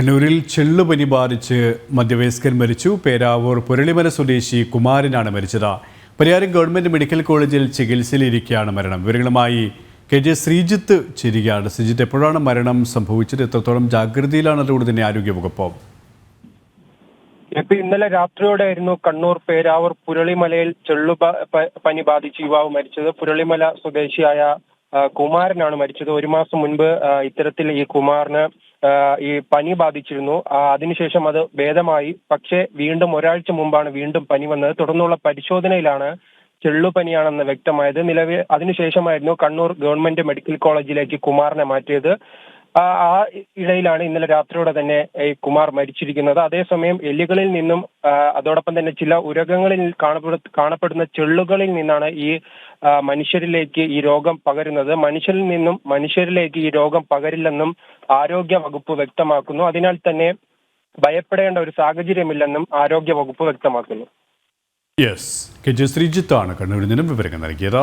കണ്ണൂരിൽ ചെള്ളുപനി ബാധിച്ച് മധ്യവയസ്കൻ മരിച്ചു. പേരാവൂർ പുരളിമല സ്വദേശി കുമാരനാണ് മരിച്ചത്. പരിയാരം ഗവൺമെന്റ് മെഡിക്കൽ കോളേജിൽ ചികിത്സയിലിരിക്കുകയാണ് മരണം. വിവരങ്ങളുമായി കെ ജെ ശ്രീജിത്ത് ചേരുകയാണ്. ശ്രീജിത്ത് എപ്പോഴാണ് മരണം സംഭവിച്ചത്? എത്രത്തോളം ജാഗ്രതയിലാണ്? അതുകൊണ്ട് തന്നെ ആരോഗ്യവകുപ്പ്. ഇപ്പൊ ഇന്നലെ രാത്രിയോടെയായിരുന്നു കണ്ണൂർ പേരാവൂർ പുരളിമലയിൽ ചെള്ളു പനി ബാധിച്ച് യുവാവ് മരിച്ചത്. പുരളിമല സ്വദേശിയായ കുമാരനാണ് മരിച്ചത്. ഒരു മാസം മുൻപ് ഇത്തരത്തിൽ ഈ കുമാറിന് ഈ പനി ബാധിച്ചിരുന്നു. അതിനുശേഷം അത് ഭേദമായി. പക്ഷേ വീണ്ടും ഒരാഴ്ച മുമ്പാണ് വീണ്ടും പനി വന്നത്. തുടർന്നുള്ള പരിശോധനയിലാണ് ചെള്ളുപനിയാണെന്ന് വ്യക്തമായത്. നിലവിൽ അതിനുശേഷമായിരുന്നു കണ്ണൂർ ഗവൺമെന്റ് മെഡിക്കൽ കോളേജിലേക്ക് കുമാറിനെ മാറ്റിയത്. ആ ഇടയിലാണ് ഇന്നലെ രാത്രിയോടെ തന്നെ ഈ കുമാർ മരിച്ചിരിക്കുന്നത്. അതേസമയം എലികളിൽ നിന്നും അതോടൊപ്പം തന്നെ ചില ഉരകങ്ങളിൽ കാണപ്പെടുന്ന ചെള്ളുകളിൽ നിന്നാണ് ഈ മനുഷ്യരിലേക്ക് ഈ രോഗം പകരുന്നത്. മനുഷ്യരിൽ നിന്നും മനുഷ്യരിലേക്ക് ഈ രോഗം പകരില്ലെന്നും ആരോഗ്യ വകുപ്പ് വ്യക്തമാക്കുന്നു. അതിനാൽ തന്നെ ഭയപ്പെടേണ്ട ഒരു സാഹചര്യമില്ലെന്നും ആരോഗ്യ വകുപ്പ് വ്യക്തമാക്കുന്നു. യെസ് കെ ജെ ശ്രീജിത്താണ് കണ്ണൂരിൽ നിന്നും വിവരങ്ങൾ നൽകിയത്.